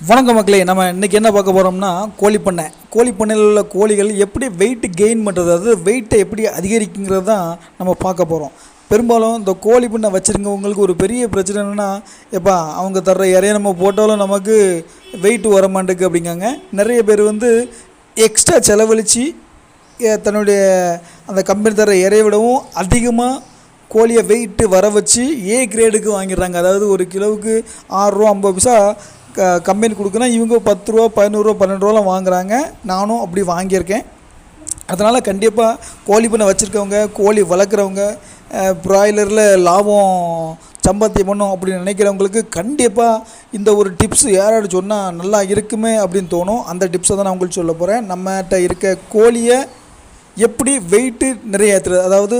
வணக்கம் மக்களே நம்ம இன்றைக்கி என்ன பார்க்க போகிறோம்னா கோழி பண்ணை கோழி பண்ணையில் உள்ள கோழிகள் எப்படி வெயிட் கெயின் பண்ணுறது அதாவது வெயிட்டை எப்படி அதிகரிக்குங்கிறது தான் நம்ம பார்க்க போகிறோம் பெரும்பாலும் இந்த கோழி பண்ணை வச்சுருக்கவங்களுக்கு ஒரு பெரிய பிரச்சனை என்னென்னா எப்பா அவங்க தர்ற இறைய நம்ம போட்டாலும் நமக்கு வெயிட் வர மாட்டேங்குது அப்படிங்காங்க. நிறைய பேர் வந்து எக்ஸ்ட்ரா செலவழித்து ஏ- தன்னுடைய அந்த கம்பெனி தர இறைய விடவும் அதிகமாக கோழியை வெயிட்டு வர வச்சு ஏ கிரேடுக்கு வாங்கிடுறாங்க. அதாவது ஒரு கிலோவுக்கு ஆறுரூவா ஐம்பது பைசா க கம்பெனி கொடுக்குன்னா இவங்க பத்து ரூபா பதினோருவா பன்னெண்டு ரூபாலாம் வாங்குறாங்க. நானும் அப்படி வாங்கியிருக்கேன். அதனால் கண்டிப்பாக கோழி பண்ணை வச்சுருக்கவங்க கோழி வளர்க்குறவங்க ப்ராய்லரில் லாபம் சம்பாத்தியம் பண்ணும் அப்படின்னு நினைக்கிறவங்களுக்கு கண்டிப்பாக இந்த ஒரு டிப்ஸ் யாராவது சொன்னால் நல்லா இருக்குமே அப்படின்னு தோணும். அந்த டிப்ஸை தான் நான் உங்களுக்கு சொல்ல போகிறேன் நம்மகிட்ட இருக்க கோழியை எப்படி வெயிட்டு நிறைய ஏற்றுறது அதாவது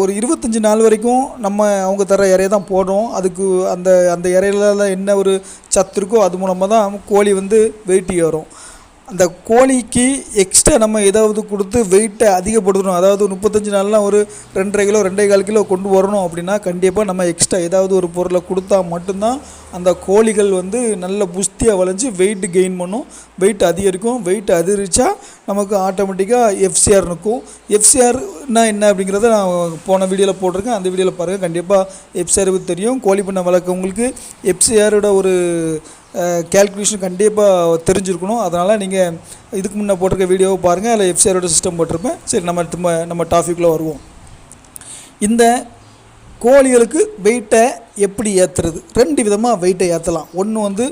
ஒரு இருபத்தஞ்சி நாள் வரைக்கும் நம்ம அவங்க தர இறைய தான் போடுறோம். அதுக்கு அந்த அந்த இறையில என்ன ஒரு சத்து இருக்கோ அது மூலமாக தான் கோழி வந்து வெயிட் ஏறும். அந்த கோழிக்கு எக்ஸ்ட்ரா நம்ம ஏதாவது கொடுத்து வெயிட்டை அதிகப்படுத்தணும். அதாவது முப்பத்தஞ்சு நாள்லாம் ஒரு ரெண்டரை கிலோ ரெண்டே கால் கிலோ கொண்டு வரணும் அப்படின்னா கண்டிப்பாக நம்ம எக்ஸ்ட்ரா ஏதாவது ஒரு பொருளை கொடுத்தா மட்டும்தான் அந்த கோழிகள் வந்து நல்ல புஸ்தியாக வளைஞ்சு வெயிட் கெயின் பண்ணும். வெயிட் அதிகரிக்கும். வெயிட் அதிகரித்தா நமக்கு ஆட்டோமேட்டிக்காக எஃப்சிஆர் இருக்கும் எஃப்சிஆர்னா என்ன அப்படிங்கிறத நான் போன வீடியோவில் போட்டிருக்கேன். அந்த வீடியோவில் பாருங்கள் கண்டிப்பாக எஃப்சிஆர் தெரியும். கோழி பண்ணை வளர்க்கவங்களுக்கு எஃப்சிஆரோட ஒரு கேல்குலேஷன் கண்டிப்பாக தெரிஞ்சிருக்கணும். அதனால் நீங்கள் இதுக்கு முன்னே போட்டிருக்க வீடியோவை பாருங்கள் அதில் எஃப்சிஆரோட சிஸ்டம் போட்டிருப்பேன். சரி நம்ம திரும்ப நம்ம டாபிக்கில் வருவோம். இந்த கோழிகளுக்கு வெயிட்டை எப்படி ஏற்றுறது ரெண்டு விதமாக வெயிட்டை ஏற்றலாம் ஒன்று வந்து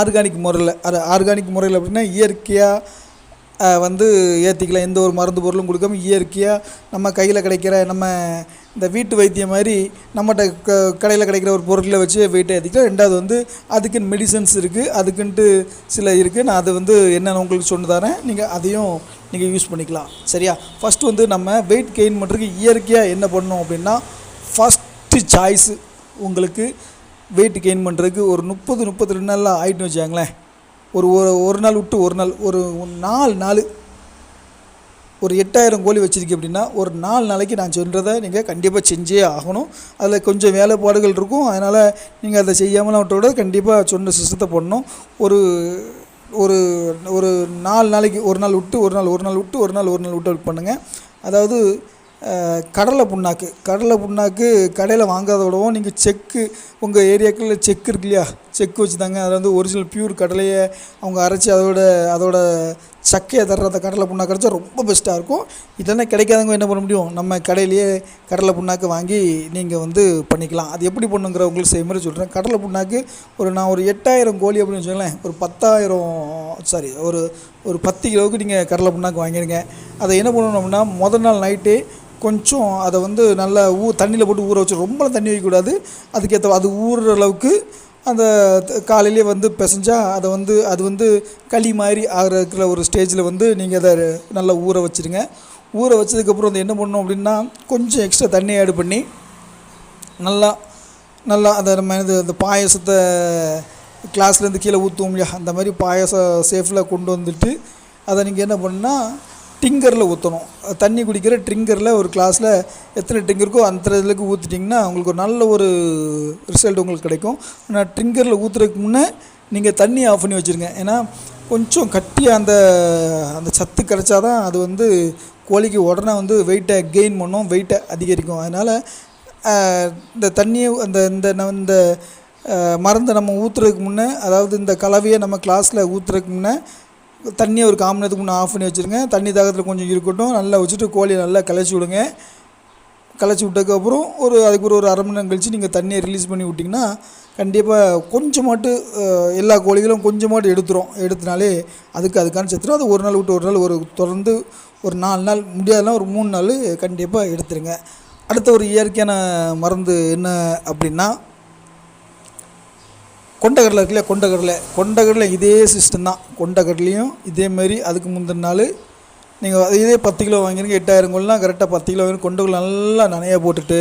ஆர்கானிக் முறையில் அது ஆர்கானிக் முறையில் அப்படின்னா இயற்கையாக வந்து ஏற்றிக்கலாம் எந்த ஒரு மருந்து பொருளும் கொடுக்காம இயற்கையாக நம்ம கையில் கிடைக்கிற நம்ம இந்த வீட்டு வைத்தியம் மாதிரி நம்மகிட்ட க கடையில் கிடைக்கிற ஒரு பொருளை வச்சு வெயிட்டை ஏற்றிக்கலாம் ரெண்டாவது வந்து அதுக்குன்னு மெடிசன்ஸ் இருக்குது அதுக்குன்ட்டு சில இருக்குது நான் அது வந்து என்னென்னு உங்களுக்கு சொன்னு தரேன். நீங்கள் அதையும் நீங்கள் யூஸ் பண்ணிக்கலாம். சரியா? ஃபஸ்ட்டு வந்து நம்ம வெயிட் கெயின் பண்ணுறதுக்கு இயற்கையாக என்ன பண்ணணும் அப்படின்னா ஃபஸ்ட்டு சாய்ஸு உங்களுக்கு வெயிட் கெயின் பண்ணுறதுக்கு ஒரு முப்பது முப்பத்தி ரெண்டு நாளில் ஆகிட்டுன்னு வச்சாங்களேன் ஒரு ஒரு ஒரு நாள் விட்டு ஒரு நாள் ஒரு நாலு நாள் ஒரு எட்டாயிரம் கோழி வச்சுருக்கு அப்படின்னா ஒரு நாலு நாளைக்கு நான் சொல்கிறத நீங்கள் கண்டிப்பாக செஞ்சே ஆகணும். அதில் கொஞ்சம் வேலைப்பாடுகள் இருக்கும். அதனால் நீங்கள் அதை செய்யாமலாம் விட்டோட கண்டிப்பாக சொன்ன சிஸ்டத்தை பண்ணணும் ஒரு ஒரு ஒரு நாலு நாளைக்கு ஒரு நாள் விட்டு ஒரு நாள் ஒரு நாள் விட்டு ஒரு நாள் ஒரு நாள் விட்டு பண்ணுங்கள் அதாவது கடலை புண்ணாக்கு. கடலை புண்ணாக்கு கடையில் வாங்காத விடவும் நீங்கள் செக்கு உங்கள் ஏரியாக்களில் செக் இருக்கு இல்லையா? செக் வச்சு தாங்க அதில் வந்து ஒரிஜினல் பியூர் கடலையை அவங்க அரைச்சி அதோட அதோட சக்கையை தர்ற அந்த கடலை புண்ணாக்கு அரைச்சா ரொம்ப பெஸ்ட்டாக இருக்கும். இதெல்லாம் கிடைக்காதவங்க என்ன பண்ண முடியும்? நம்ம கடையிலேயே கடலை புண்ணாக்கு வாங்கி நீங்கள் வந்து பண்ணிக்கலாம். அது எப்படி பண்ணுங்கிற உங்களுக்கு செய்முறை சொல்கிறேன் கடலை புண்ணாக்கு ஒரு நான் ஒரு எட்டாயிரம் கோழி அப்படின்னு வச்சுக்கோங்களேன். ஒரு பத்தாயிரம் சாரி ஒரு ஒரு பத்து கிலோவுக்கு நீங்கள் கடலை புண்ணாக்கு வாங்கிடுங்க. அதை என்ன பண்ணணும் அப்படின்னா முதல் நாள் நைட்டு கொஞ்சம் அதை வந்து நல்லா ஊ தண்ணியில் போட்டு ஊற வச்சு ரொம்ப தண்ணி வைக்கக்கூடாது அதுக்கேற்ற அது ஊறுற அளவுக்கு அந்த காலையிலேயே காலையிலே வந்து பிசைஞ்சால் அதை வந்து அது வந்து களி மாதிரி ஆகிறதுக்குள்ள ஒரு ஸ்டேஜில் வந்து நீங்கள் அதை நல்லா ஊற வச்சுருங்க. ஊற வச்சதுக்கப்புறம் வந்து என்ன பண்ணணும் அப்படின்னா கொஞ்சம் எக்ஸ்ட்ரா தண்ணி ஆட் பண்ணி நல்லா நல்லா அதை நம்ம இது அந்த பாயசத்தை கிளாஸ்லேருந்து கீழே ஊற்றுவோம் இல்லையா? அந்த மாதிரி பாயசம் சேஃபில் கொண்டு வந்துட்டு அதை நீங்கள் என்ன பண்ணால் டிங்கரில் ஊற்றணும் தண்ணி குடிக்கிற ட்ரிங்கரில் ஒரு கிளாஸில் எத்தனை டிங்கர் இருக்கோ அந்த இதுக்கு ஊற்றிட்டிங்கன்னா உங்களுக்கு ஒரு நல்ல ஒரு ரிசல்ட் உங்களுக்கு கிடைக்கும். ஆனால் ட்ரிங்கரில் ஊற்றுறதுக்கு முன்னே நீங்கள் தண்ணி ஆஃப் பண்ணி வச்சுருங்க. ஏன்னா கொஞ்சம் கட்டியாக அந்த அந்த சத்து கிடைச்சா தான் அது வந்து கோழிக்கு உடனே வந்து வெயிட்டை கெயின் பண்ணும் வெயிட்டை அதிகரிக்கும். அதனால் இந்த தண்ணியை அந்த இந்த இந்த மருந்தை நம்ம ஊற்றுறதுக்கு முன்னே அதாவது இந்த கலவையை நம்ம கிளாஸில் ஊற்றுறதுக்கு முன்னே தண்ணியை ஒரு காமனத்துக்கு முன்னே ஆஃப் பண்ணி வச்சுருங்க. தண்ணி தாகத்தில் கொஞ்சம் இருக்கட்டும். நல்லா வச்சுட்டு கோழியை நல்லா கலைச்சி விடுங்க. கலைச்சி விட்டதுக்கப்புறம் ஒரு அதுக்கு ஒரு ஒரு அரை மணி நேரம் கழித்து நீங்கள் தண்ணியை ரிலீஸ் பண்ணி விட்டிங்கன்னா கண்டிப்பாக கொஞ்சமாட்டு எல்லா கோழிகளும் கொஞ்சமாட்டு எடுத்துரும். எடுத்தனாலே அதுக்கு அதுக்கான சத்துரும் அது ஒரு நாள் விட்டு ஒரு நாள் ஒரு தொடர்ந்து ஒரு நாலு நாள் முடியாதுனா ஒரு மூணு நாள் கண்டிப்பாக எடுத்துருங்க. அடுத்த ஒரு இயற்கையான மருந்து என்ன அப்படின்னா கொண்டக்கடலை இருக்குல்ல கொண்டக்கடலை கொண்டக்கடலை இதே சிஸ்டம் தான். கொண்டக்கடலையும் இதே மாதிரி அதுக்கு முந்தின நாள் நீங்கள் இதே பத்து கிலோ வாங்கிருங்க எட்டாயிரம் கோல்லாம் கரெக்டாக பத்து கிலோ வாங்கி கொண்டக்கடலை நல்லா நனைய போட்டுட்டு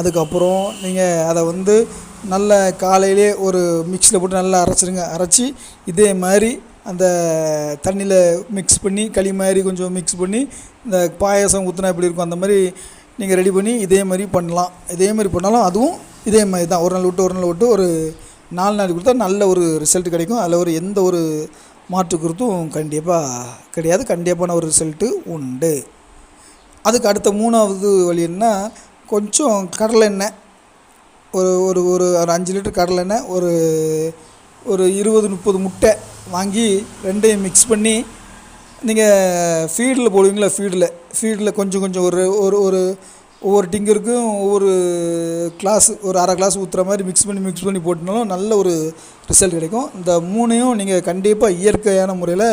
அதுக்கப்புறம் நீங்கள் அதை வந்து நல்ல காலையிலே ஒரு மிக்ஸியில் போட்டு நல்லா அரைச்சிருங்க. அரைச்சி இதே மாதிரி அந்த தண்ணியில் மிக்ஸ் பண்ணி களி மாதிரி கொஞ்சம் மிக்ஸ் பண்ணி இந்த பாயாசம் ஊற்றினா எப்படி இருக்கும் அந்த மாதிரி நீங்கள் ரெடி பண்ணி இதே மாதிரி பண்ணலாம். இதே மாதிரி பண்ணாலும் அதுவும் இதே மாதிரி தான். ஒரு நாள் விட்டு ஒரு நாள் விட்டு ஒரு நாலு நாள் கொடுத்தா நல்ல ஒரு ரிசல்ட் கிடைக்கும். அதில் ஒரு எந்த ஒரு மாற்று கருத்தும் கண்டிப்பாக கிடையாது. கண்டிப்பான ஒரு ரிசல்ட்டு உண்டு. அதுக்கு அடுத்த மூணாவது வழி என்ன கொஞ்சம் கடலை எண்ணெய் ஒரு ஒரு ஒரு ஒரு அஞ்சு லிட்டர் கடலை எண்ணெய் ஒரு ஒரு இருபது முப்பது முட்டை வாங்கி ரெண்டையும் மிக்ஸ் பண்ணி நீங்கள் ஃபீடில் போடுவீங்களா? ஃபீடில் ஃபீடில் கொஞ்சம் கொஞ்சம் ஒரு ஒரு ஒரு ஒவ்வொரு டிங்கருக்கும் ஒவ்வொரு கிளாஸ் ஒரு அரை கிளாஸ் ஊற்றுற மாதிரி மிக்ஸ் பண்ணி மிக்ஸ் பண்ணி போட்டினாலும் நல்ல ஒரு ரிசல்ட் கிடைக்கும். இந்த மூணையும் நீங்கள் கண்டிப்பாக இயற்கையான முறையில்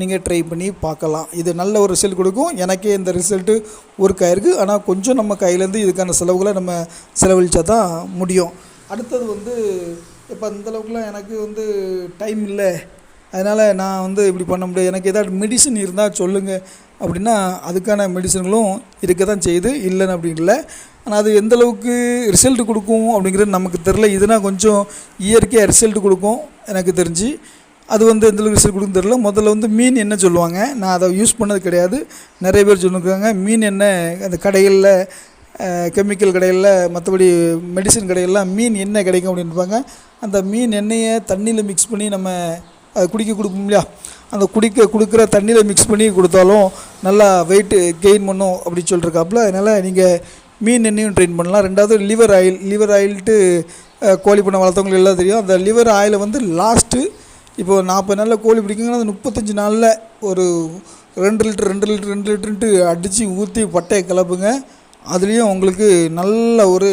நீங்கள் ட்ரை பண்ணி பார்க்கலாம். இது நல்ல ஒரு ரிசல்ட் கொடுக்கும். எனக்கே இந்த ரிசல்ட்டு ஒர்க் ஆயிருக்கு ஆனால் கொஞ்சம் நம்ம கையிலேருந்து இதுக்கான செலவுகளை நம்ம செலவழிச்சா தான் முடியும். அடுத்தது வந்து இப்போ அந்தளவுக்குலாம் எனக்கு வந்து டைம் இல்லை. அதனால் நான் வந்து இப்படி பண்ண முடியாது. எனக்கு ஏதாவது மெடிசன் இருந்தால் சொல்லுங்கள் அப்படின்னா அதுக்கான மெடிசன்களும் இருக்க தான் செய்யுது. இல்லைன்னு அப்படி இல்லை. ஆனால் அது எந்த அளவுக்கு ரிசல்ட் கொடுக்கும் அப்படிங்கிறது நமக்கு தெரில இதுனா கொஞ்சம் இயற்கையாக ரிசல்ட் கொடுக்கும் எனக்கு தெரிஞ்சு. அது வந்து எந்த அளவுக்கு ரிசல்ட் கொடுக்கும் தெரில முதல்ல வந்து மீன் என்ன சொல்லுவாங்க? நான் அதை யூஸ் பண்ணது கிடையாது. நிறைய பேர் சொல்லியிருக்காங்க மீன் என்ன? அந்த கடைகளில் கெமிக்கல் கடைகளில் மற்றபடி மெடிசன் கடைகளில் மீன் எண்ணெய் கிடைக்கும் அப்படின்பாங்க அந்த மீன் எண்ணெயை தண்ணியில் மிக்ஸ் பண்ணி நம்ம அது குடிக்க கொடுக்கும் இல்லையா? அந்த குடிக்க கொடுக்குற தண்ணியில் மிக்ஸ் பண்ணி கொடுத்தாலும் நல்லா வெயிட்டு கெயின் பண்ணும் அப்படி சொல்லிருக்காப்புல. அதனால் நீங்கள் மீன் எண்ணெயும் ட்ரெயின் பண்ணலாம். ரெண்டாவது லிவர் ஆயில் லிவர் ஆயில்ட்டு கோழி பண்ண வளர்த்தவங்களுக்கு எல்லாம் தெரியும். அந்த லிவர் ஆயிலை வந்து லாஸ்ட்டு இப்போ நாற்பது நாளில் கோழி பிடிக்குங்கன்னா அந்த முப்பத்தஞ்சு நாளில் ஒரு ரெண்டு லிட்டர் ரெண்டு லிட்டர் ரெண்டு லிட்டருன்ட்டு அடித்து ஊற்றி பட்டையை கிளப்புங்க அதுலேயும் உங்களுக்கு நல்ல ஒரு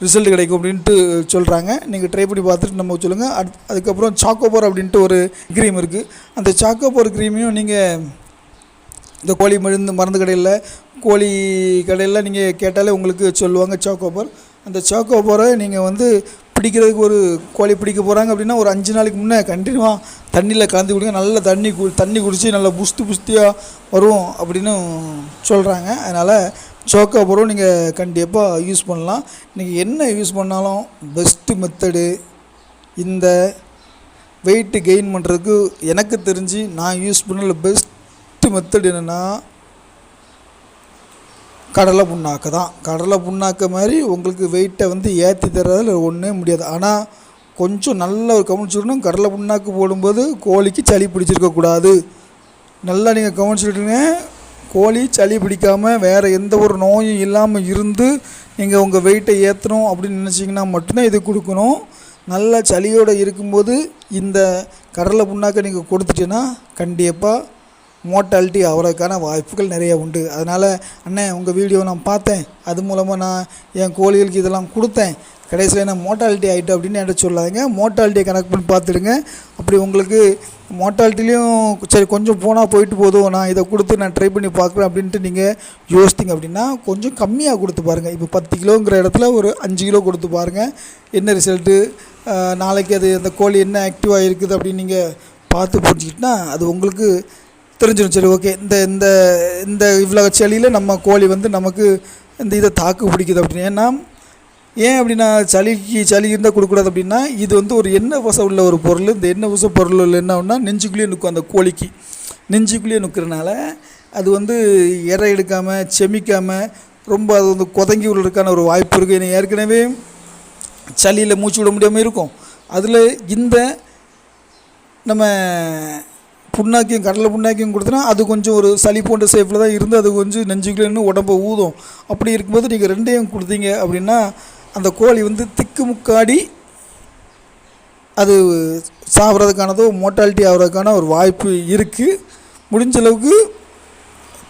ரிசல்ட் கிடைக்கும் அப்படின்ட்டு சொல்கிறாங்க நீங்கள் ட்ரை பண்ணி பார்த்துட்டு நம்ம சொல்லுங்கள் அட் அதுக்கப்புறம் சாக்கோபார் அப்படின்ட்டு ஒரு க்ரீம் இருக்குது அந்த சாக்கோபோர் க்ரீமையும் நீங்கள் இந்த கோழி மருந்து மருந்து கடையில் கோழி கடையில் நீங்கள் கேட்டாலே உங்களுக்கு சொல்லுவாங்க சாக்கோபார். அந்த சாக்கோபோரை நீங்கள் வந்து பிடிக்கிறதுக்கு ஒரு கோழி பிடிக்க போகிறாங்க அப்படின்னா ஒரு அஞ்சு நாளைக்கு முன்னே கண்டினியூவாக தண்ணியில் கலந்து குடிங்க. நல்ல தண்ணி கு தண்ணி குடித்து நல்லா புஸ்து புஸ்தியாக வரும் அப்படின்னு சொல்கிறாங்க அதனால் சோக்காபுரம் நீங்கள் கண்டிப்பாக யூஸ் பண்ணலாம். நீங்கள் என்ன யூஸ் பண்ணாலும் பெஸ்ட்டு மெத்தடு இந்த வெயிட்டு கெயின் பண்ணுறதுக்கு எனக்கு தெரிஞ்சு நான் யூஸ் பண்ணல பெஸ்ட்டு மெத்தட் என்னென்னா கடலை புண்ணாக்கு தான். கடலை புண்ணாக்கு மாதிரி உங்களுக்கு வெயிட்டை வந்து ஏற்றி தர்றதில் ஒன்றே முடியாது. ஆனால் கொஞ்சம் நல்ல ஒரு கவனிச்சுக்கணும் கடலை புண்ணாக்கு போடும்போது கோழிக்கு சளி பிடிச்சிருக்கக்கூடாது. நல்லா நீங்கள் கவனிச்சுக்கிட்டுங்க கோழி சளி பிடிக்காமல் வேறு எந்த ஒரு நோயும் இல்லாமல் இருந்து நீங்கள் உங்கள் வெயிட்டை ஏற்றணும் அப்படின்னு நினச்சிங்கன்னா மட்டும்தான் இது கொடுக்கணும். நல்ல சளியோடு இருக்கும்போது இந்த கடலை புண்ணாக்கை நீங்கள் கொடுத்துட்டீங்கன்னா கண்டிப்பாக மோட்டாலிட்டி ஆகிறதுக்கான வாய்ப்புகள் நிறைய உண்டு. அதனால் அண்ணே உங்கள் வீடியோ நான் பார்த்தேன். அது மூலமாக நான் என் கோழிகளுக்கு இதெல்லாம் கொடுத்தேன். கடைசியில் என்ன மோட்டாலிட்டி ஆகிட்டு அப்படின்னு என்கிட்ட சொல்லாதீங்க. மோட்டாலிட்டியை கனெக்ட் பண்ணி பார்த்துடுங்க. அப்படி உங்களுக்கு மோட்டாலிட்டிலையும் சரி கொஞ்சம் போனால் போயிட்டு போதும். நான் இதை கொடுத்து நான் ட்ரை பண்ணி பார்க்குறேன் அப்படின்ட்டு நீங்கள் யோசித்தீங்க அப்படின்னா கொஞ்சம் கம்மியாக கொடுத்து பாருங்கள் இப்போ பத்து கிலோங்கிற இடத்துல ஒரு அஞ்சு கிலோ கொடுத்து பாருங்கள் என்ன ரிசல்ட்டு நாளைக்கு அது அந்த கோழி என்ன ஆக்டிவாக இருக்குது அப்படின்னு நீங்கள் பார்த்து புரிஞ்சுக்கிட்டுனா அது உங்களுக்கு தெரிஞ்சிடும். சரி ஓகே இந்த இந்த இந்த இவ்வளோ செளியில் நம்ம கோழி வந்து நமக்கு இந்த இதை தாக்கு பிடிக்குது அப்படின்னு. ஏன்னா ஏன் அப்படின்னா சளிக்கு சளி இருந்தால் கொடுக்கூடாது அப்படின்னா இது வந்து ஒரு எண்ணெய் வசம் உள்ள ஒரு பொருள். இந்த எண்ணெய் வச பொருள் என்ன ஆகும்னா நெஞ்சுக்குள்ளேயே நிற்கும் அந்த கோழிக்கு. நெஞ்சுக்குள்ளேயே நிற்கிறனால அது வந்து இறை எடுக்காமல் செமிக்காமல் ரொம்ப அது வந்து கொதங்கி விடுறதுக்கான ஒரு வாய்ப்பு இருக்குது ஏன்னா ஏற்கனவே சளியில் மூச்சு விட முடியாமல் இருக்கும். அதில் இந்த நம்ம புண்ணாக்கியும் கடலை புண்ணாக்கியும் கொடுத்தனா அது கொஞ்சம் ஒரு சளி போன்ற சேஃபில் தான் இருந்து அது கொஞ்சம் நெஞ்சுக்குள்ளேன்னு உடம்பை ஊதும். அப்படி இருக்கும்போது நீங்கள் ரெண்டையும் கொடுத்தீங்க அப்படின்னா அந்த கோழி வந்து திக்கு முக்காடி அது சாப்பிட்றதுக்கானதோ மோட்டாலிட்டி ஆகிறதுக்கான ஒரு வாய்ப்பு இருக்குது முடிஞ்ச அளவுக்கு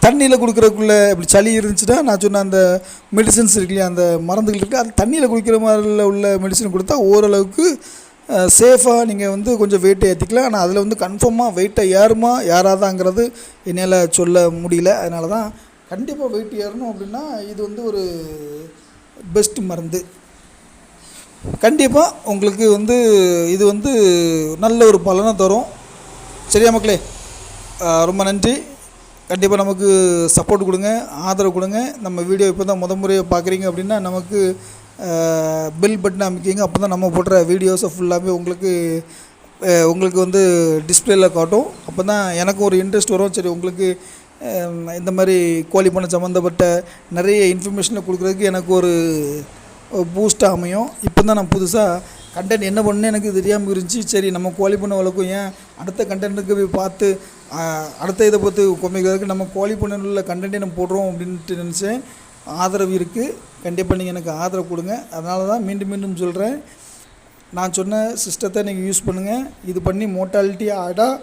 தண்ணியில் கொடுக்குறதுக்குள்ளே இப்படி சளி இருந்துச்சுன்னா நான் சொன்ன அந்த மெடிசன்ஸ் இருக்கு இல்லையா அந்த மருந்துகள் இருக்குது அது தண்ணியில் குடிக்கிற மாதிரில உள்ள மெடிசன் கொடுத்தா ஓரளவுக்கு சேஃபாக நீங்கள் வந்து கொஞ்சம் வெயிட்டை ஏற்றிக்கலாம் ஆனால் அதில் வந்து கன்ஃபார்மாக வெயிட்டை ஏறுமா ஏறாதாங்கிறது என்னால் சொல்ல முடியல. அதனால தான் கண்டிப்பாக வெயிட் ஏறணும் அப்படின்னா இது வந்து ஒரு பெஸ்ட் மருந்து. கண்டிப்பாக உங்களுக்கு வந்து இது வந்து நல்ல ஒரு பலனை தரும். சரியா மக்களே? ரொம்ப நன்றி. கண்டிப்பாக நமக்கு சப்போர்ட் கொடுங்க ஆதரவு கொடுங்க. நம்ம வீடியோ இப்போ தான் முத முறையை பார்க்குறீங்க அப்படின்னா நமக்கு பில் பட்டன் அமைக்கிங்க. அப்போ தான் நம்ம போடுற வீடியோஸை ஃபுல்லாகவே உங்களுக்கு உங்களுக்கு வந்து டிஸ்பிளேயில் காட்டும். அப்போ தான் எனக்கும் ஒரு இன்ட்ரெஸ்ட் வரும். சரி உங்களுக்கு இந்த மாதிரி கோழி பண்ண சம்மந்தப்பட்ட நிறைய இன்ஃபர்மேஷனை கொடுக்குறதுக்கு எனக்கு ஒரு பூஸ்ட்டாக அமையும். இப்போ தான் நான் புதுசாக கண்டென்ட் என்ன பண்ணு எனக்கு தெரியாமல் இருந்துச்சு. சரி நம்ம கோழி பண்ண வளர்க்கும் ஏன்? அடுத்த கண்டென்ட்டுக்கு போய் பார்த்து அடுத்த இதை பார்த்து கொமைக்கிறதுக்கு நம்ம கோழி பண்ண உள்ள கண்டென்ட்டே நம்ம போடுறோம் அப்படின்ட்டு நினச்சேன். ஆதரவு இருக்குது கண்டிப்பாக நீங்கள் எனக்கு ஆதரவு கொடுங்க. அதனால தான் மீண்டும் மீண்டும் சொல்கிறேன் நான் சொன்ன சிஸ்டத்தை நீங்கள் யூஸ் பண்ணுங்கள் இது பண்ணி மோட்டாலிட்டி ஆடாக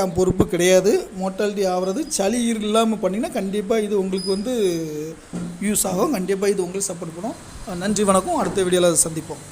என் பொறுப்பு கிடையாது. மோட்டாலிட்டி ஆகிறது சளி இல்லாமல் பண்ணிங்கன்னா கண்டிப்பாக இது உங்களுக்கு வந்து யூஸ் ஆகும். கண்டிப்பாக இது உங்களுக்கு சப்போர்ட் பண்ணும். நன்றி வணக்கம். அடுத்த வீடியோவில் சந்திப்போம்.